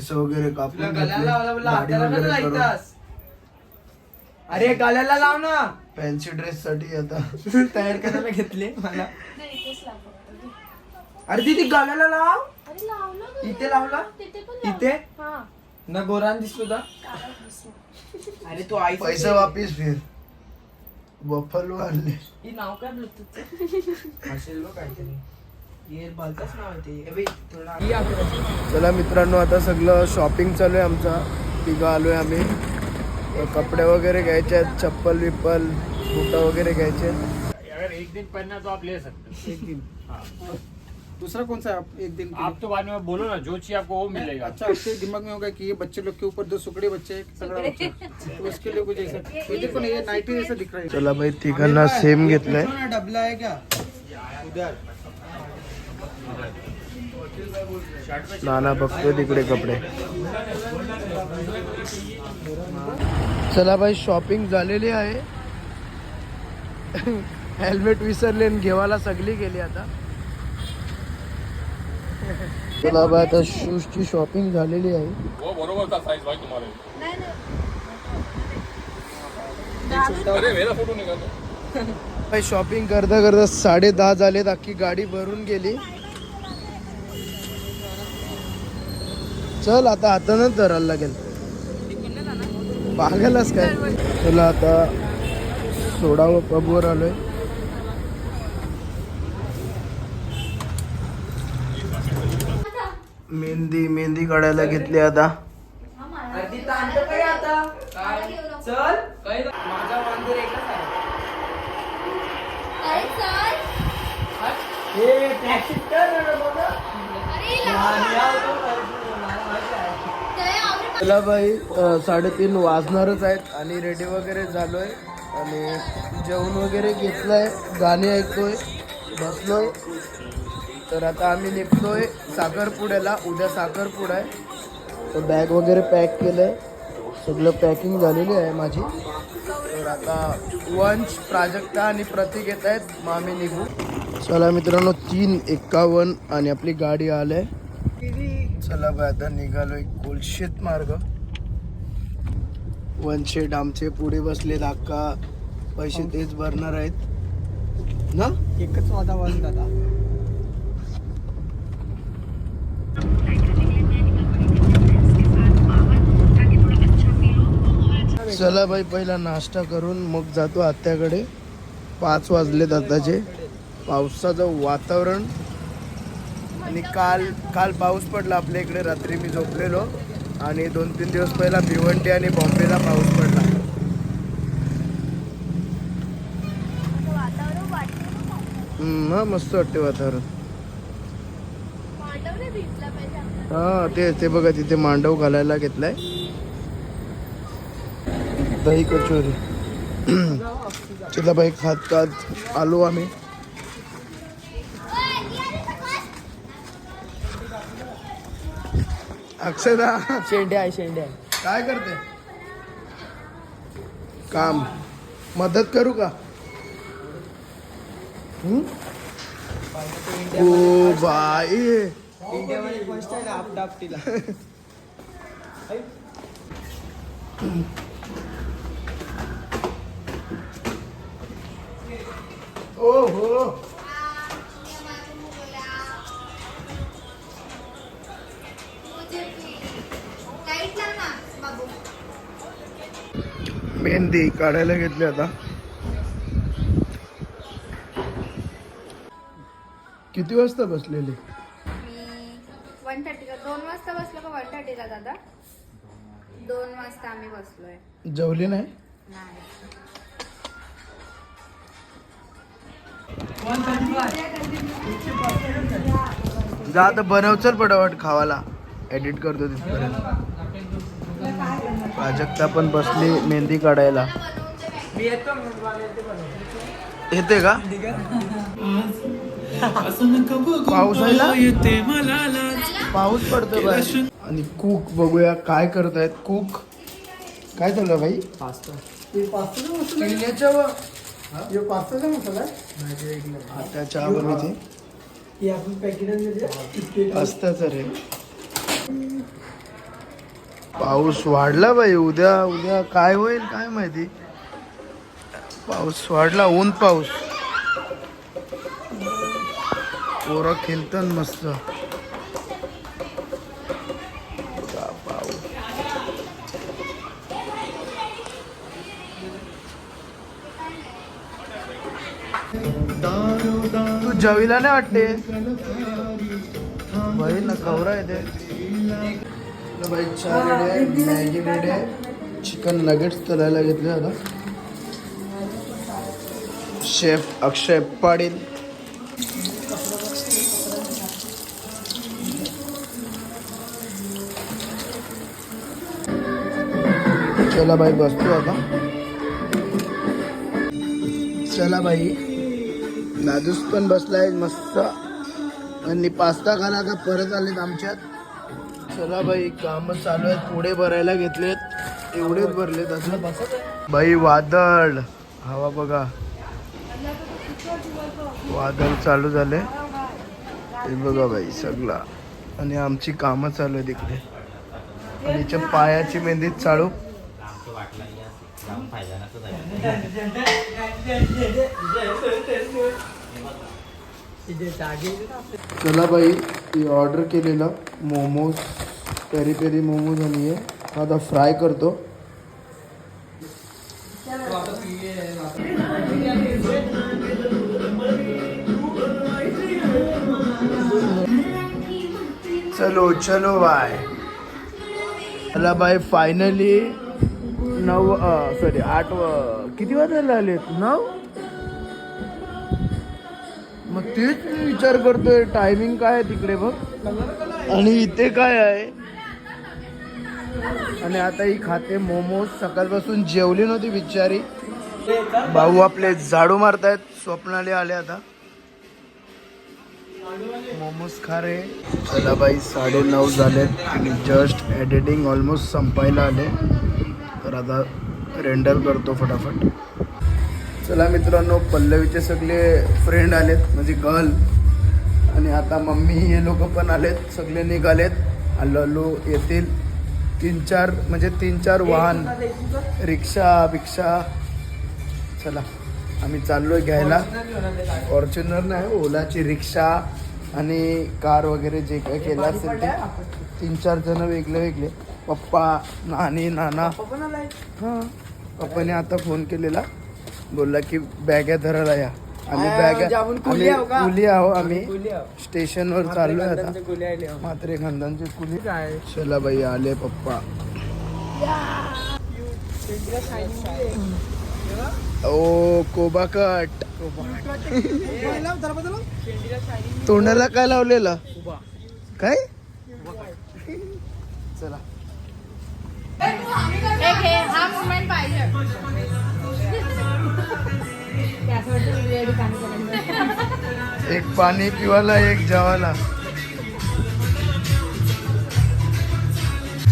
केस वगैरे कापून घेतले दाढी वगैरे करून? अरे गाल्याला लाव ना. फॅन्सी ड्रेस साठी आता. तयार करायला घेतले मला. नाही इथेच लाव फक्त. अरे तिथे गाल्याला लाव. अरे लावलं ना. इथे लावला तिथे पण लाव. इथे? हा. ना गोरान दिसतो का. अरे तू आई पैसा वापिस फिर. बफलो ही नाव काय ब्लूटूथचं? असेल बघ काहीतरी. चला मित्रांनो आता सगळं शॉपिंग चालू आहे आमचा. तिघं आलोय आम्ही. तर कपडे वगैरे घ्यायचे आहेत चप्पल विप्पल बुटा वगैरे घ्यायचे अगर एक दिन पहनना तो आप ले सकते एक दिन. दूसरा कौन सा है आप एक दिन? के आप तो बाद में बोलो ना जो चाहिए आपको वो? मिलेगा. अच्छा आपके दिमाग में होगा कि ये बच्चे लोग के ऊपर दो सुकड़े बच्चे तगड़ा बच्चा तो उसके लिए कुछ ऐसा ये देखो ना ये नाइटी जैसा दिख रहा है। चला भाई तिघांना सेम घेतलंय. डबला है क्या? उधर. नाना बघतोय तिकडे कपडे. चला भाई शॉपिंग झालेली आहे. हेल्मेट विसरले आणि घेवायला सगळी गेली आता. चला भाई आता शूजची शॉपिंग झालेली आहे. वो बरोबर था साइज भाई तुम्हारे नाही नाही. अरे मेरा फोटो निकालो भाई शॉपिंग करता करता साडे दहा झालेत अख्खी गाडी भरून गेली. चल आता हातानच धरायला लागेल. बागायलाच काय? चला आता सोडावं पबवर आलोय. मेहंदी मेहंदी काढायला घेतली आता. अरे चला बाई साडेतीन वाजणारच आहेत आणि रेडी वगैरे झालोय. आणि जेवण वगैरे घेतलंय गाणी ऐकतोय बसलोय. तर आता आम्ही निघतोय साखरपुड्याला. उद्या साखरपुडा आहे. तर बॅग वगैरे पॅक केलं आहे सगळं पॅकिंग झालेली आहे माझी. तर आता वंश प्राजक्ता आणि प्रतीक येत आहेत. मग आम्ही निघू. चला मित्रांनो तीन एक्कावन्न आणि आपली गाडी आले चला बाय आता निघालोय कोलशेत मार्ग. वनशेट आमचे पुढे बसले अक्का पैसे तेच भरणार आहेत. ना? एकच वादा वाजत आता चला बाई पहिला नाश्ता करून मग जातो आत्याकडे. पाच वाजलेत आताचे पावसाचं वातावरण आणि काल काल पाऊस पडला आपल्या इकडे रात्री मी झोपलेलो. आणि दोन तीन दिवस पहिला भिवंडी आणि बॉम्बेला पाऊस पडला. हा मस्त वाटते वातावरण. हा ते ते बघा तिथे मांडव घालायला घेतलाय. दही कचोरी. चला बाई खात खात आलो आम्ही. अक्षदा. शेंडे आहे शेंडे आहे. काय करते? काम. मदत करू का? O by. इंडियामध्ये मस्त आहे ना आपटा आपटीला ओ हो मेहंदी काढायला घेतली आता. किती वाजता बसलेली? वन थर्टीला दोन वाजता बसलो का वन थर्टीला दादा? दोन वाजता आम्ही बसलोय. जेवली नाही? नाही. जा आता बनवचल पटापट खावाला. एडिट करतो तिथपर्यंत. प्राजक्ता पण बसली मेहंदी काढायला. मी येतो येते येते का? पाऊस ना पाऊस पडतो. आणि कुक बघूया काय करतायत. कुक काय चालू आहे भाई? पास्ता. आता चहा बनवते ही? रे. पाऊस वाढला बाई उद्या उद्या काय होईल काय माहिती? पाऊस वाढला ऊन पाऊस. पोरं खेळतात मस्त. पाऊस. तू जवीला नाही वाटते? भाई ना कवरा येते ते भाई चहा रेडी आहे मॅगी रेडी आहे. चिकन नगेट्स तळायला घेतले आता. शेफ अक्षय पाटील. चला बाई बसतो आता. चला बाई नाजूस पण बसलाय मस्त. आणि पास्ता खाला का परत आलेत आमच्यात. चला बाई काम चालू आहेत. पुढे भरायला घेतलेत. एवढेच भरलेत असं बाई वादळ. हवा बघा. वादळ चालू झाले. हे बघा बाई सगळा. आणि आमची कामं चालू आहेत इकडे. आणि हिच्या पायाची मेहंदी चालू. चला बाई ती ऑर्डर केलेलं. मोमोज पेरी पेरी मोमोज आणि हे. आता फ्राय करतो. चलो चलो बाय. चला बाय फायनली नऊ सॉरी आठ किती वाजायला आले नऊ? मग तेच मी विचार करतोय टायमिंग काय आहे तिकडे बघ. आणि इथे काय आहे? आणि आता ही खाते मोमोज. सकाळपासून जेवली नव्हती बिचारी. भाऊ आपले झाडू मारतायत स्वप्नाले आले आता. मोमोज खा रे. चला बाई साडे नऊ झालेत आणि जस्ट एडिटिंग ऑलमोस्ट संपायला आले. तर आता रेंडर करतो फटाफट. चला मित्रांनो पल्लवीचे सगळे फ्रेंड आलेत म्हणजे गर्ल आणि आता मम्मी हे लोक पण आलेत सगळे निघालेत. हल्लो येतील. तीन चार म्हणजे तीन चार वाहन. रिक्षा बिक्षा चला आम्ही चाललोय घ्यायला. फॉर्च्युनर नाही ओलाची रिक्षा आणि कार वगैरे जे काय केलं असेल ते. तीन चार जण वेगळे वेगळे. पप्पा नानी नाना. हां पप्पाने आता फोन केलेला. बोलला की बॅग्या धरायला या. आम्ही बॅग्या आम्ही कुली आहो आम्ही स्टेशनवर चाललोय आता. मात्रे खानदानचे कुली. काय चला बाई आले पप्पा. ओ कोबा कट तोंडाला काय लावलेला? काय? चला. एक हे हा मुवमेंट पाहिजे. एक पाणी पिवाला एक जेवायला.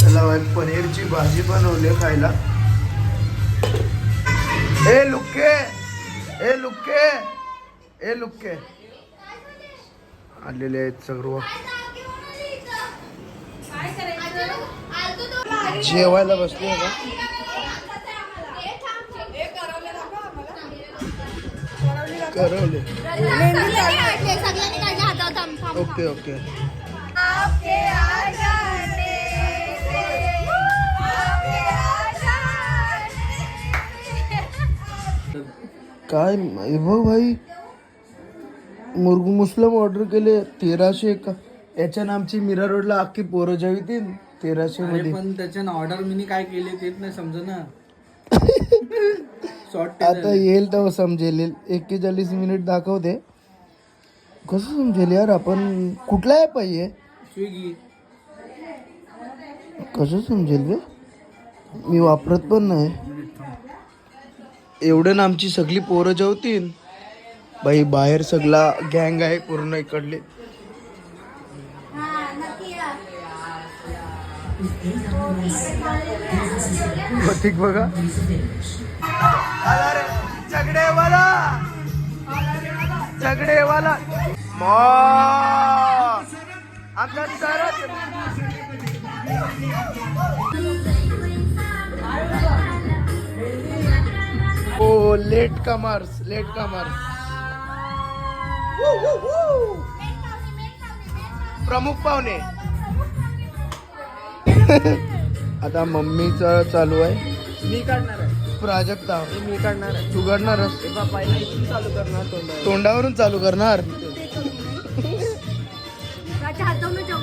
चला पनीरची भाजी बनवली खायला. ए लुके! ए लुके! ए लुके! आलेले आहेत सर्व. जेवायला बसले का? Okay okay. काय हे भाई? मुरगू मुस्लिम ऑर्डर केले तेराशे का याच्या नामची मीरा रोडला अख्खी पोरं जेवितील तेराशे मध्ये. पण त्याच्यानं ऑर्डर मी काय केली तेच नाही समज ना आता येईल तेव्हा समजेल. एक्केचाळीस मिनिट दाखवते. कसं समजेल यार आपण? कुठला ॲप आहे. हे? स्विगी कसं समजेल बे मी वापरत पण नाही. एवढं ना आमची सगळी पोरं जेवतील. बाई बाहेर सगळा गँग आहे पूर्ण इकडले. हा, बघा. रे, झगडेवाला. झगडेवाला. सरच ओ हो, लेट कमर्स लेट कमर्स. प्रमुख पाहुणे. आता मम्मीचं चालू आहे. मी काढणार आहे. प्राजक्ता. हे मी काढणार आहे. तू करणारच हे पा- पहिला इथून चालू करणार तोंडावर. तोंडावरून चालू करणार? त्याच्या जाऊ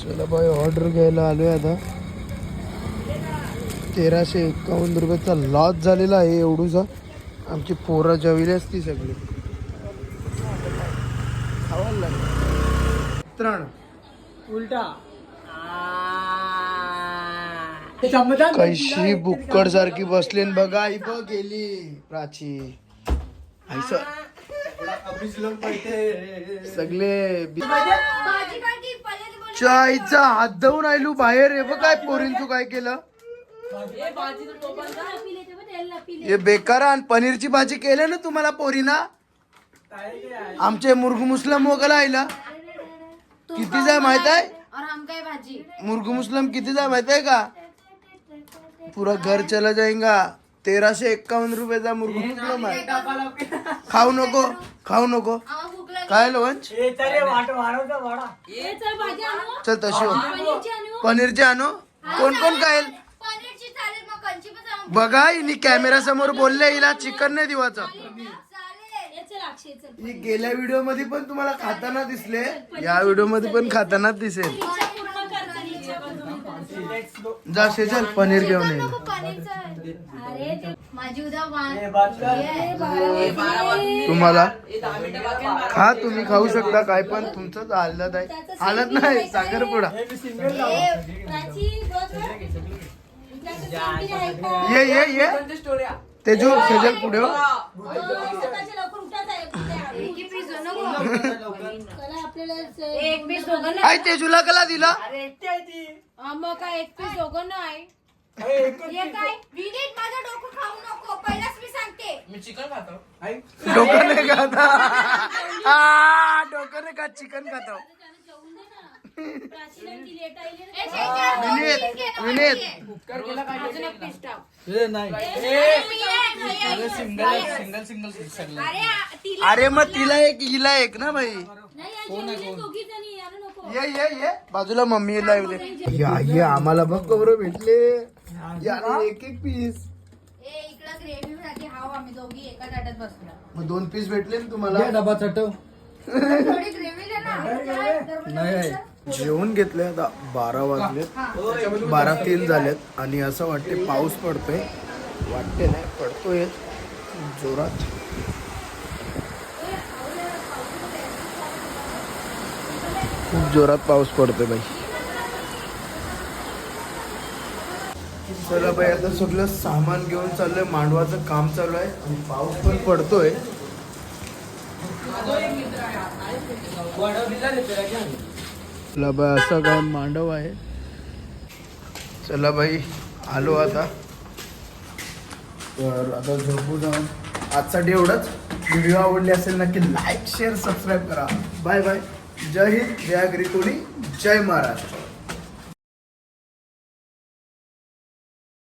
चला बाई ऑर्डर घ्यायला आलोय आता. तेराशे एकावन्न रुपयाचा लॉस झालेला आहे एवढूसा. आमची पोरं जेवली असती सगळी. त्रण उलटा. कैशी बुक्कड सारखी बसली न बघा आई बघ गेली प्राची. आईस सगळे चायचा हात धुवून आयलू बाहेर. हे बघ काय पोरीन तू काय केलं. हे बेकार आणि पनीरची भाजी केली ना तुम्हाला पोरीना? आमचे मुर्ग मुस्लिम वगैरे आईला. किती जाय माहीत आहे? मुर्ग मुस्लिम किती जाय माहीत आहे का? पूरा घर चला जाएगा। तेराशे एक्कावन्न रुपयाचा मुर्ग खाऊ नको खाऊ नको। काय लोंच चल तशी हो. पनीरचे आणू कोण कोण खाईल? सांग. बघा हिने कॅमेरा समोर बोलले हिला चिकन नाही दिवाचं. ही गेल्या व्हिडिओमध्ये पण तुम्हाला खाताना दिसले. या व्हिडिओमध्ये पण खाताना दिसेल. जा शेजल पनीर घेऊन माझी उद्या वाण तुम्हाला खा तुम्ही खाऊ शकता काय पण तुमचं हालत आहे हालत नाही साखरपुडा ये ये ये तेजू शेजल पुढे हो. एक पीस दोघं आई तेजूला कला दिला. मग काय एक पीस दोघं नाही. हे काय? विनीत माझं डोकं खाऊ नको. पहिलाच मी सांगते. मी चिकन खातो. डोकं नाही खाता. आ, डोकं नाही खात चिकन खातो. ए, शेजार, दोन विनीत, पीस घे, दोन विनीत. घे. उपकार केला काय अजून एक पीस टाक. हे नाही. मी आहे, मी आहे. सिंगल सिंगल सिंगल सगळं अरे आ- तिला अरे मग तिला एक हिला एक ना भाई ये ये ये बाजूला मम्मीला येऊ दे या ये आम्हाला बघ कबर भेटले. याने एक एक पीस ए इकडं ग्रेव्ही साठी हाव आम्ही दोघी एका ताटात बसलो. मग दोन पीस भेटले ना तुम्हाला? डबा चटव. थोडी ग्रेव्ही दे ना जेवण घेतले आता बारा वाजलेत. बारा तीन झालेत आणि असं वाटते पाऊस पडतोय. वाटते नाही पडतोय जोरात. खूप जोरात पाऊस पडतोय बाई. चला बाई आता सगळं सामान घेऊन चाललंय मांडवाचं काम चालू आहे आणि पाऊस पण पडतोय. चला बाई असं काय मांडव आहे. चला बाई आलो आता. तर आता झोपू जाऊन. आजसाठी एवढंच. व्हिडिओ आवडली असेल नक्की लाईक शेअर सबस्क्राईब करा. बाय बाय जय हिंद जय अग्री जय महाराष्ट्र.